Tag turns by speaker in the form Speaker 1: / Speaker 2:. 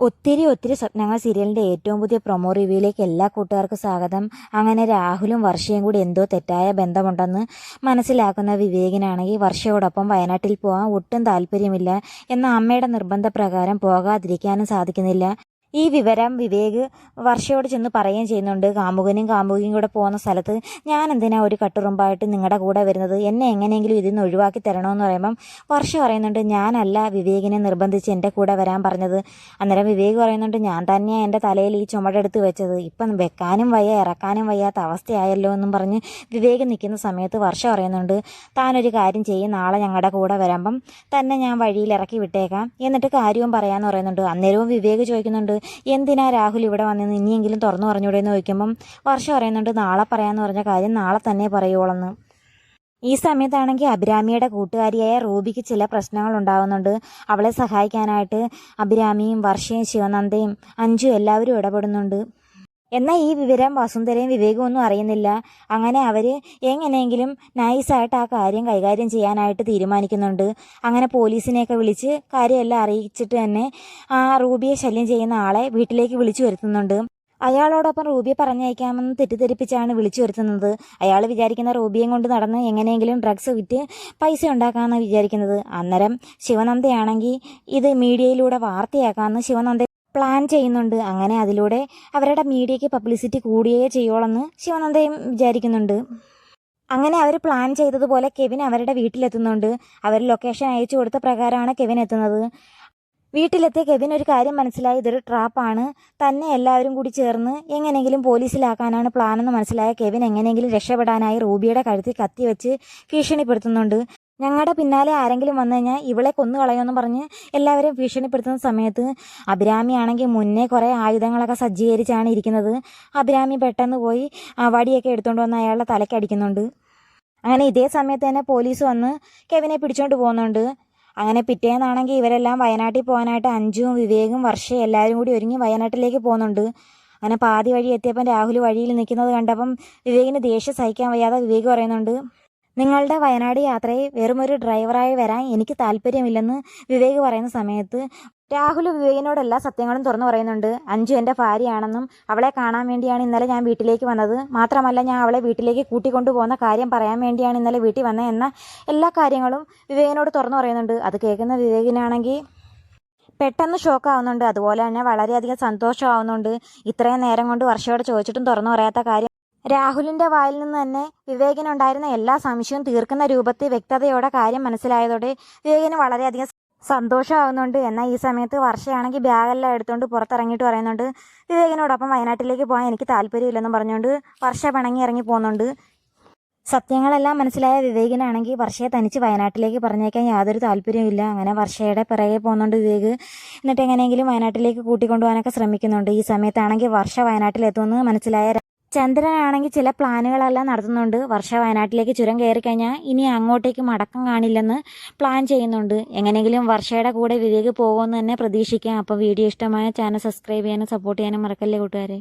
Speaker 1: ഒത്തിരി ഒത്തിരി സ്വപ്നങ്ങൾ സീരിയലിന്റെ ഏറ്റവും പുതിയ പ്രൊമോ റിവ്യൂയിലേക്ക് എല്ലാ കൂട്ടുകാർക്കും സ്വാഗതം. അങ്ങനെ രാഹുലും വർഷയും കൂടി എന്തോ തെറ്റായ ബന്ധമുണ്ടെന്ന് മനസ്സിലാക്കുന്ന വിവേകിനാണെങ്കിൽ വർഷയോടൊപ്പം വയനാട്ടിൽ പോകാൻ ഒട്ടും താല്പര്യമില്ല എന്ന അമ്മയുടെ നിർബന്ധപ്രകാരം പോകാതിരിക്കാനും സാധിക്കുന്നില്ല. ഈ വിവരം വിവേക് വർഷയോട് ചെന്ന് പറയുകയും ചെയ്യുന്നുണ്ട്. കാമുകനും കാമുകിയും കൂടെ പോകുന്ന സ്ഥലത്ത് ഞാൻ എന്തിനാ ഒരു കട്ടുറുമ്പായിട്ട് നിങ്ങളുടെ കൂടെ വരുന്നത്? എന്നെ എങ്ങനെയെങ്കിലും ഇതിൽ നിന്ന് ഒഴിവാക്കി തരണമെന്ന് പറയുമ്പം വർഷ പറയുന്നുണ്ട് ഞാനല്ല വിവേകിനെ നിർബന്ധിച്ച് എന്റെ കൂടെ വരാൻ പറഞ്ഞത്. അന്നേരം വിവേക് പറയുന്നുണ്ട് ഞാൻ തന്നെയാണ് എന്റെ തലയിൽ ഈ ചുമടെടുത്ത് വെച്ചത്. ഇപ്പം വെക്കാനും വയ്യ ഇറക്കാനും വയ്യാത്ത അവസ്ഥയായല്ലോ എന്നും പറഞ്ഞ് വിവേക് നിൽക്കുന്ന സമയത്ത് വർഷ പറയുന്നുണ്ട് താനൊരു കാര്യം ചെയ്യും നാളെ ഞങ്ങളുടെ കൂടെ വരുമ്പം തന്നെ ഞാൻ വഴിയിൽ ഇറക്കി വിട്ടേക്കാം. എന്നിട്ട് കാര്യവും പറയാമെന്ന് പറയുന്നുണ്ട്. അന്നേരവും വിവേക് ചോദിക്കുന്നുണ്ട് എന്തിനാ രാഹുൽ ഇവിടെ വന്നെന്ന് ഇനിയെങ്കിലും തുറന്നു പറഞ്ഞൂടെ എന്ന് ചോദിക്കുമ്പം വർഷം പറയുന്നുണ്ട് നാളെ പറയാമെന്ന് പറഞ്ഞ കാര്യം നാളെ തന്നെ പറയുവോളെന്ന്. ഈ സമയത്താണെങ്കിൽ അഭിരാമിയുടെ കൂട്ടുകാരിയായ റൂബിക്ക് ചില പ്രശ്നങ്ങൾ ഉണ്ടാകുന്നുണ്ട് അവളെ സഹായിക്കാനായിട്ട് അഭിരാമിയും വർഷയും ശിവനന്ദയും അഞ്ചും എല്ലാവരും ഇടപെടുന്നുണ്ട്. എന്നാൽ ഈ വിവരം വസുന്ധരയും വിവേകവും ഒന്നും അറിയുന്നില്ല. അങ്ങനെ അവർ എങ്ങനെയെങ്കിലും നൈസായിട്ട് ആ കാര്യം കൈകാര്യം ചെയ്യാനായിട്ട് തീരുമാനിക്കുന്നുണ്ട്. അങ്ങനെ പോലീസിനെയൊക്കെ വിളിച്ച് കാര്യമെല്ലാം അറിയിച്ചിട്ട് തന്നെ ആ റൂബിയെ ശല്യം ചെയ്യുന്ന ആളെ വീട്ടിലേക്ക് വിളിച്ചു വരുത്തുന്നുണ്ട്. അയാളോടൊപ്പം റൂബിയെ പറഞ്ഞയക്കാമെന്ന് തെറ്റിദ്ധരിപ്പിച്ചാണ് വിളിച്ചു വരുത്തുന്നത്. അയാൾ വിചാരിക്കുന്ന റൂബിയും കൊണ്ട് നടന്ന് എങ്ങനെയെങ്കിലും ഡ്രഗ്സ് വിറ്റ് പൈസ ഉണ്ടാക്കാമെന്നാണ് വിചാരിക്കുന്നത്. അന്നേരം ശിവനന്ദയാണെങ്കിൽ ഇത് മീഡിയയിലൂടെ വാർത്തയാക്കാമെന്ന് ശിവനന്ദ പ്ലാൻ ചെയ്യുന്നുണ്ട്. അങ്ങനെ അതിലൂടെ അവരുടെ മീഡിയയ്ക്ക് പബ്ലിസിറ്റി കൂടിയേ ചെയ്യുള്ളെന്ന് ശിവനന്ദയും വിചാരിക്കുന്നുണ്ട്. അങ്ങനെ അവർ പ്ലാൻ ചെയ്തതുപോലെ കെവിൻ അവരുടെ വീട്ടിലെത്തുന്നുണ്ട്. അവർ ലൊക്കേഷൻ അയച്ചു കൊടുത്ത പ്രകാരമാണ് കെവിൻ എത്തുന്നത്. വീട്ടിലെത്തിയ കെവിൻ ഒരു കാര്യം മനസ്സിലായി. ഇതൊരു ട്രാപ്പാണ് തന്നെ എല്ലാവരും കൂടി ചേർന്ന് എങ്ങനെയെങ്കിലും പോലീസിലാക്കാനാണ് പ്ലാനെന്ന് മനസ്സിലായ കെവിൻ എങ്ങനെയെങ്കിലും രക്ഷപ്പെടാനായി റൂബിയുടെ കഴുത്തിൽ കത്തി വെച്ച് ഭീഷണിപ്പെടുത്തുന്നുണ്ട്. ഞങ്ങളുടെ പിന്നാലെ ആരെങ്കിലും വന്നു കഴിഞ്ഞാൽ ഇവളെ കൊന്നു കളയുമെന്ന് പറഞ്ഞ് എല്ലാവരും ഭീഷണിപ്പെടുത്തുന്ന സമയത്ത് അഭിരാമി ആണെങ്കിൽ മുന്നേ കുറേ ആയുധങ്ങളൊക്കെ സജ്ജീകരിച്ചാണ് ഇരിക്കുന്നത്. അഭിരാമി പെട്ടെന്ന് പോയി ആ വടിയൊക്കെ എടുത്തുകൊണ്ട് വന്ന് അയാളുടെ തലക്കടിക്കുന്നുണ്ട് അങ്ങനെ ഇതേ സമയത്ത് തന്നെ പോലീസ് വന്ന് കെവിനെ പിടിച്ചോണ്ട് പോകുന്നുണ്ട്. അങ്ങനെ പിറ്റേന്നാണെങ്കിൽ ഇവരെല്ലാം വയനാട്ടിൽ പോകാനായിട്ട് അഞ്ചും വിവേകും വർഷയും എല്ലാവരും കൂടി ഒരുങ്ങി വയനാട്ടിലേക്ക് പോകുന്നുണ്ട്. അങ്ങനെ പാതി വഴി എത്തിയപ്പം രാഹുൽ വഴിയിൽ നിൽക്കുന്നത് കണ്ടപ്പം വിവേകിന് ദേഷ്യം സഹിക്കാൻ വയ്യാതെ വിവേക് പറയുന്നുണ്ട് നിങ്ങളുടെ വയനാട് യാത്രയിൽ വെറുമൊരു ഡ്രൈവറായി വരാൻ എനിക്ക് താല്പര്യമില്ലെന്ന് വിവേക് പറയുന്ന സമയത്ത് രാഹുൽ വിവേകിനോട് എല്ലാ സത്യങ്ങളും തുറന്നു പറയുന്നുണ്ട്. അഞ്ജു എന്റെ ഭാര്യയാണെന്നും അവളെ കാണാൻ വേണ്ടിയാണ് ഇന്നലെ ഞാൻ വീട്ടിലേക്ക് വന്നത്. മാത്രമല്ല ഞാൻ അവളെ വീട്ടിലേക്ക് കൂട്ടിക്കൊണ്ടു പോകുന്ന കാര്യം പറയാൻ വേണ്ടിയാണ് ഇന്നലെ വീട്ടിൽ വന്നത് എന്ന എല്ലാ കാര്യങ്ങളും വിവേകിനോട് തുറന്നു പറയുന്നുണ്ട്. അത് കേൾക്കുന്ന വിവേകിനാണെങ്കിൽ പെട്ടെന്ന് ഷോക്ക് ആവുന്നുണ്ട്. അതുപോലെ തന്നെ വളരെയധികം സന്തോഷമാവുന്നുണ്ട്. ഇത്രയും നേരം കൊണ്ട് വർഷയോട് ചോദിച്ചിട്ടും തുറന്നു പറയാത്ത കാര്യം രാഹുലിന്റെ വായിൽ നിന്ന് തന്നെ വിവേകിനുണ്ടായിരുന്ന എല്ലാ സംശയവും തീർക്കുന്ന രൂപത്തിൽ വ്യക്തതയോടെ കാര്യം മനസ്സിലായതോടെ വിവേകിന് വളരെയധികം സന്തോഷമാകുന്നുണ്ട് എന്നാൽ ഈ സമയത്ത് വർഷയാണെങ്കിൽ ബാഗെല്ലാം എടുത്തുകൊണ്ട് പുറത്തിറങ്ങിയിട്ട് പറയുന്നുണ്ട് വിവേകിനോടൊപ്പം വയനാട്ടിലേക്ക് പോകാൻ എനിക്ക് താല്പര്യമില്ലെന്നും പറഞ്ഞുകൊണ്ട് വർഷ പിണങ്ങി ഇറങ്ങി പോകുന്നുണ്ട് സത്യങ്ങളെല്ലാം മനസ്സിലായ വിവേകിനാണെങ്കിൽ വർഷയെ തനിച്ച് വയനാട്ടിലേക്ക് പറഞ്ഞേക്കാൻ യാതൊരു താല്പര്യമില്ല അങ്ങനെ വർഷയുടെ പിറകെ പോകുന്നുണ്ട് വിവേക് എന്നിട്ട് എങ്ങനെയെങ്കിലും വയനാട്ടിലേക്ക് കൂട്ടിക്കൊണ്ടുപോകാനൊക്കെ ശ്രമിക്കുന്നുണ്ട്. ഈ സമയത്താണെങ്കിൽ വർഷ വയനാട്ടിലെത്തുമെന്ന് മനസ്സിലായ ചന്ദ്രനാണെങ്കിൽ ചില പ്ലാനുകളെല്ലാം നടത്തുന്നുണ്ട്. വർഷ വയനാട്ടിലേക്ക് ചുരം കയറി കഴിഞ്ഞാൽ ഇനി അങ്ങോട്ടേക്ക് മടക്കം കാണില്ലെന്ന് പ്ലാൻ ചെയ്യുന്നുണ്ട്. എങ്ങനെയെങ്കിലും വർഷയുടെ കൂടെ വിവേക് പോകുമെന്ന് തന്നെ പ്രതീക്ഷിക്കാം. അപ്പോൾ വീഡിയോ ഇഷ്ടമായ ചാനൽ സബ്സ്ക്രൈബ് ചെയ്യാനും സപ്പോർട്ട് ചെയ്യാനും മറക്കല്ലേ കൂട്ടുകാരെ?